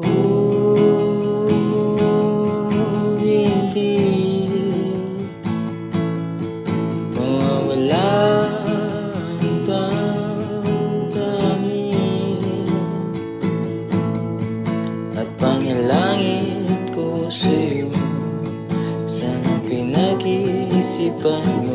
Oh, hindi mawawala ang damdamin At panalangin ko sa'yo Sana pinag-iisipan mo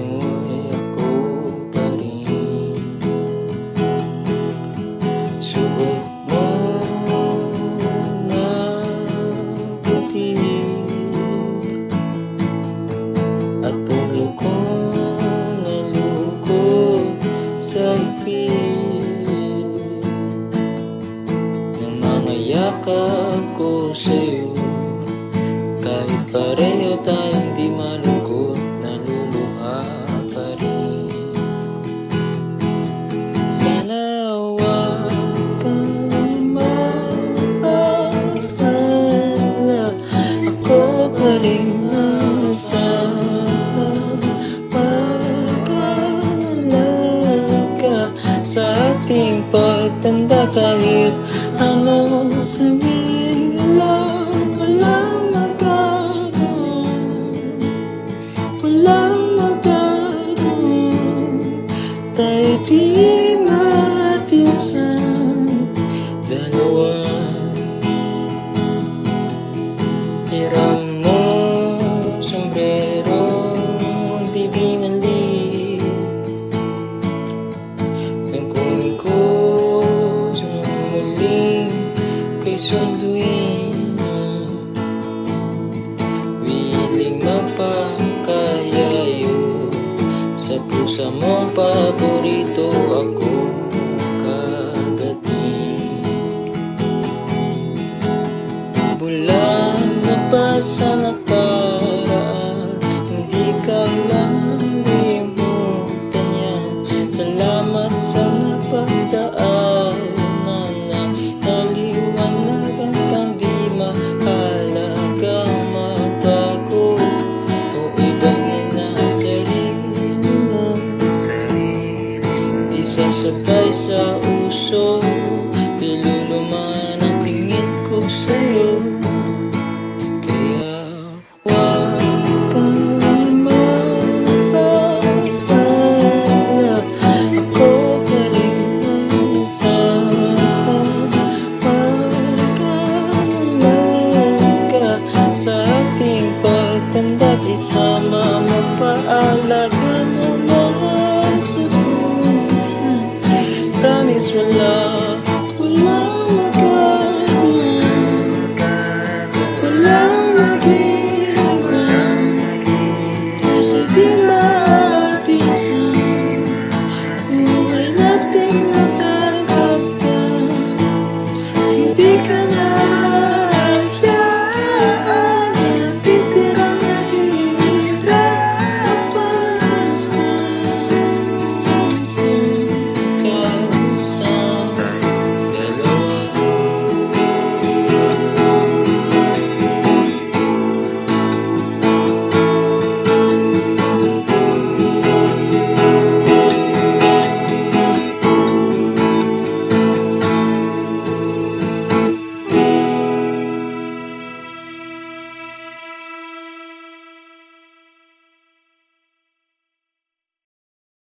sa'yo Kahit pareho tayong di malungkot Naluluha pa rin. Sana wag kang maalala Ako pa rin nasa pag-alaga Sa ating pagtanda kahit anong sabihin Tayo di matisan. Dalawa. Hiram mo sombrero Di binalik Ang kunin ko sa muling Kay sunduin Sa pusa mo paborito ako kagating Bulan na pa sa nakaraan Hindi kailangan limutan yan. Salamat sa Sasakay sa uso Nilulumaan ang tingin ko sa'yo. Kaya huwag kang mabahala Ako pa rin ang sa pagkalan ka Sa ating pagtanda Isama magpaalag